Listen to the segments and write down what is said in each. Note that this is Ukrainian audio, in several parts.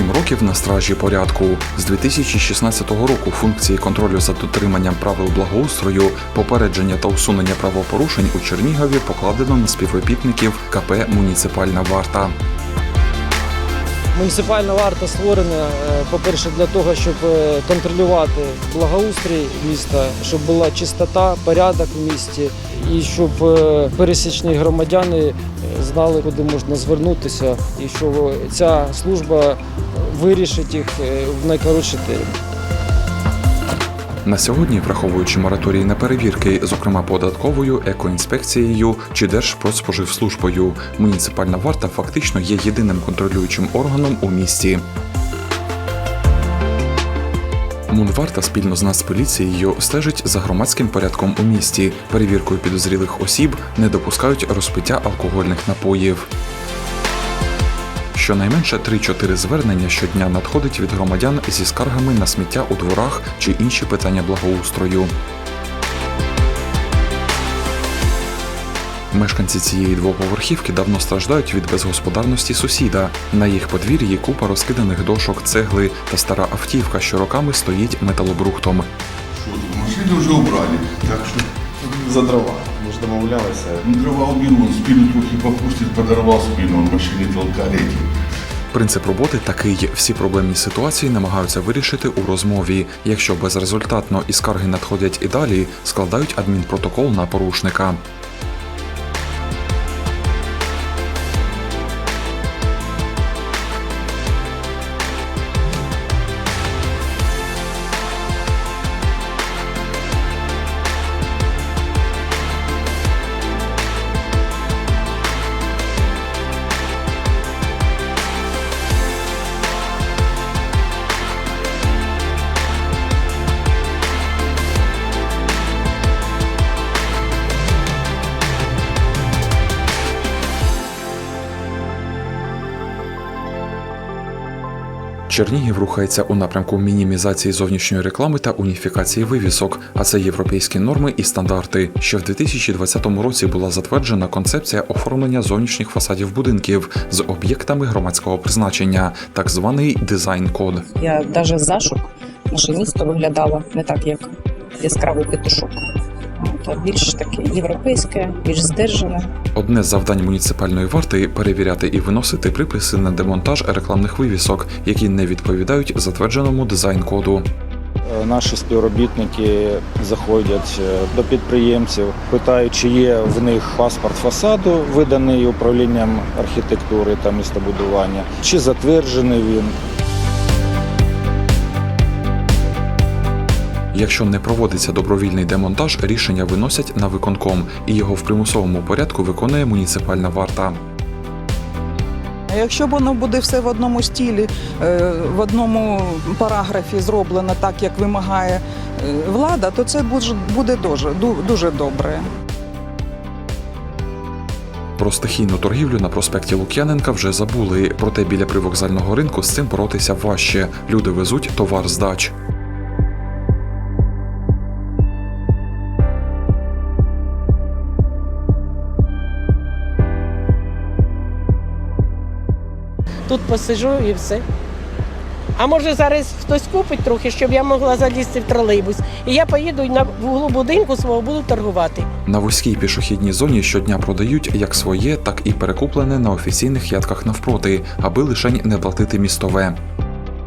Сім років на стражі порядку. З 2016 року функції контролю за дотриманням правил благоустрою, попередження та усунення правопорушень у Чернігові покладено на співробітників КП Муніципальна варта. Муніципальна варта створена, е, по-перше, для того, щоб е, контролювати благоустрій міста, щоб була чистота, порядок в місті, і щоб е, пересічні громадяни знали, куди можна звернутися, і що ця служба вирішить їх е, в найкоротший термін. На сьогодні, враховуючи мораторій на перевірки, зокрема податковою, екоінспекцією чи Держпродспоживслужбою, муніципальна варта фактично є єдиним контролюючим органом у місті. Мунварта спільно з Нацполіцією стежить за громадським порядком у місті, перевіркою підозрілих осіб, не допускають розпиття алкогольних напоїв. Щонайменше 3-4 звернення щодня надходить від громадян зі скаргами на сміття у дворах чи інші питання благоустрою. Мешканці цієї двоповерхівки давно страждають від безгосподарності сусіда. На їх подвір'ї купа розкиданих дошок, цегли та стара автівка, що роками стоїть металобрухтом. Тут? Вже убрали, так що За дрова. Ми ж домовлялися. ну, дрова убил, он спину трохи попустит, подорвал спину, он машини толкали эти. Принцип роботи такий: всі проблемні ситуації намагаються вирішити у розмові. Якщо безрезультатно і скарги надходять і далі, складають адмінпротокол на порушника. Чернігів рухається у напрямку мінімізації зовнішньої реклами та уніфікації вивісок, а це європейські норми і стандарти. Ще в 2020 році була затверджена концепція оформлення зовнішніх фасадів будинків з об'єктами громадського призначення, так званий дизайн-код. Я навіть за щоб наше місто виглядало не так, як яскравий петушок. А більш таке європейське, більш здержане. Одне з завдань муніципальної варти перевіряти і виносити приписи на демонтаж рекламних вивісок, які не відповідають затвердженому дизайн-коду. Е, Наші співробітники заходять е, до підприємців, питають, чи є в них паспорт фасаду, виданий управлінням архітектури та містобудування, чи затверджений він. Якщо не проводиться добровільний демонтаж, рішення виносять на виконком, і його в примусовому порядку виконує муніципальна варта. А Якщо воно буде все в одному стілі, е, в одному параграфі зроблено так, як вимагає е, влада, то це буде- буде дуже, дуже добре. Про стихійну торгівлю на проспекті Лук'яненка вже забули, проте біля привокзального ринку з цим боротися важче. Люди везуть товар з дач. Тут посижу і все. А може зараз хтось купить трохи, щоб я могла залізти в тролейбус. І я поїду на вуглу будинку свого буду торгувати. На вузькій пішохідній зоні щодня продають як своє, так і перекуплене на офіційних ядках навпроти, аби лишень не платити містове.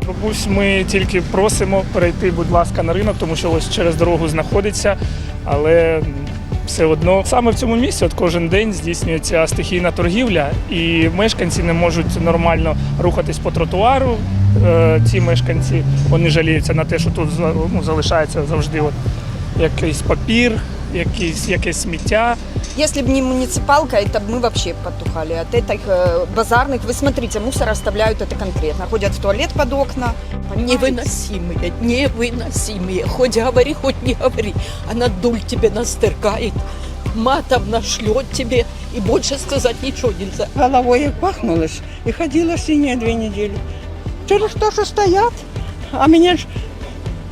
Бабусь, ми тільки просимо перейти, будь ласка, на ринок, тому що ось через дорогу знаходиться, але все одно саме в цьому місці от кожен день здійснюється стихійна торгівля, і мешканці не можуть нормально рухатись по тротуару. Е, Ці мешканці вони жаліються на те, що тут ну, залишається завжди от якийсь папір, якісь, якесь сміття. Если бы не муниципалка, это бы мы вообще потухали. От этих э, базарных, вы смотрите, мусор оставляют это конкретно. Ходят в туалет под окна. понимаете? Невыносимые, невыносимые. Хоть говори, хоть не говори. Она дуль тебе настыркает, матом нашлет тебе, и больше сказать ничего нельзя. Головой як пахнуло ж, і ходила синяя дві недели. Через то, що стоять, а мені ж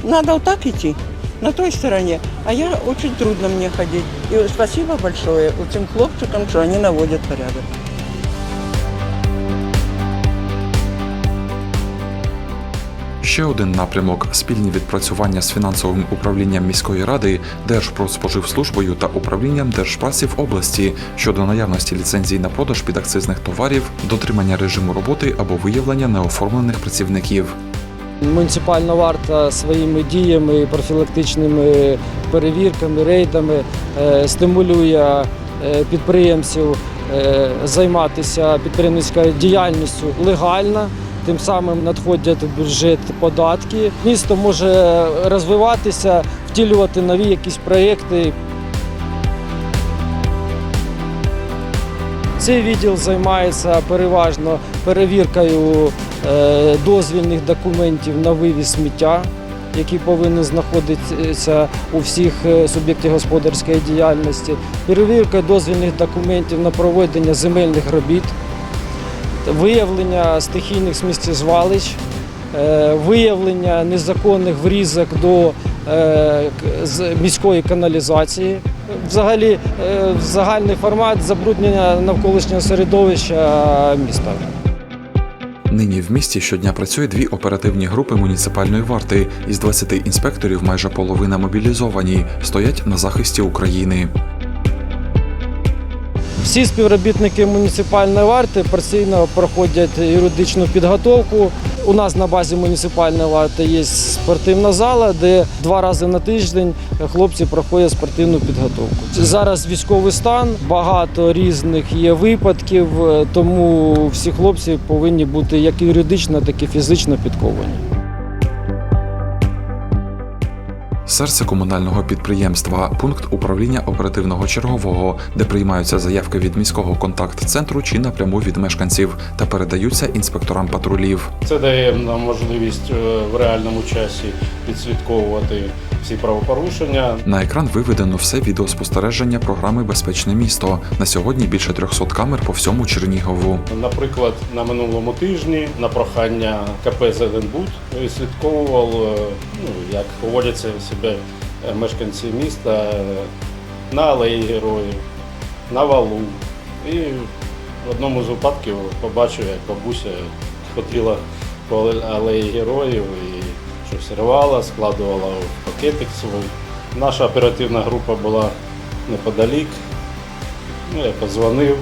треба отак йти, На той стороне. А я очень трудно мне ходить. И спасибо большое этим хлопчикам, что они наводят порядок. Ще один напрямок спільні відпрацювання з фінансовим управлінням міської ради, Держпродспоживслужбою та управлінням Держпраці в області щодо наявності ліцензій на продаж підакцизних товарів, дотримання режиму роботи або виявлення неоформлених працівників. Муніципальна варта своїми діями, профілактичними перевірками, рейдами е, стимулює е, підприємців е, займатися підприємницькою діяльністю легально. Тим самим надходять в бюджет податки. Місто може розвиватися, втілювати нові якісь проєкти. Цей відділ займається переважно перевіркою дозвільних документів на вивіз сміття, які повинні знаходитися у всіх е, суб'єктів господарської діяльності, перевірка дозвільних документів на проведення земельних робіт, виявлення стихійних сміттєзвалищ, е, виявлення незаконних врізок до е, міської каналізації. Взагалі, е, загальний формат забруднення навколишнього середовища міста. Нині в місті щодня працює дві оперативні групи муніципальної варти. Із 20 інспекторів майже половина мобілізовані, стоять на захисті України. Всі співробітники муніципальної варти постійно проходять юридичну підготовку. У нас на базі муніципальної варти є спортивна зала, де два рази на тиждень хлопці проходять спортивну підготовку. Зараз військовий стан, багато різних є випадків, тому всі хлопці повинні бути як юридично, так і фізично підковані. Серце комунального підприємства, пункт управління оперативного чергового, де приймаються заявки від міського контакт-центру чи напряму від мешканців та передаються інспекторам патрулів. Це дає нам можливість е, в реальному часі відслідковувати всі правопорушення. На екран виведено все відеоспостереження програми Безпечне місто. На сьогодні більше 300 камер по всьому Чернігову. Наприклад, на минулому тижні на прохання КП Зеленбуд відслідковував, е, ну, як поводяться себе е, мешканці міста е, на алеї героїв, на валу. І в одному з випадків побачив, як бабуся ходила по алеї героїв і щось рвала, складувала в пакетик свій. Наша оперативна група була неподалік. Ну, я подзвонив,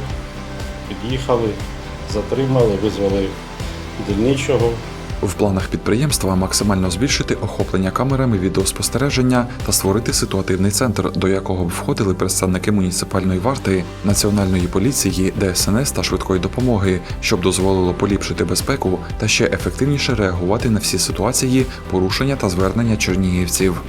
під'їхали, затримали, визвали дільничого. В планах підприємства максимально збільшити охоплення камерами відеоспостереження та створити ситуативний центр, до якого б входили представники муніципальної варти, національної поліції, ДСНС та швидкої допомоги, щоб дозволило поліпшити безпеку та ще ефективніше реагувати на всі ситуації, порушення та звернення чернігівців.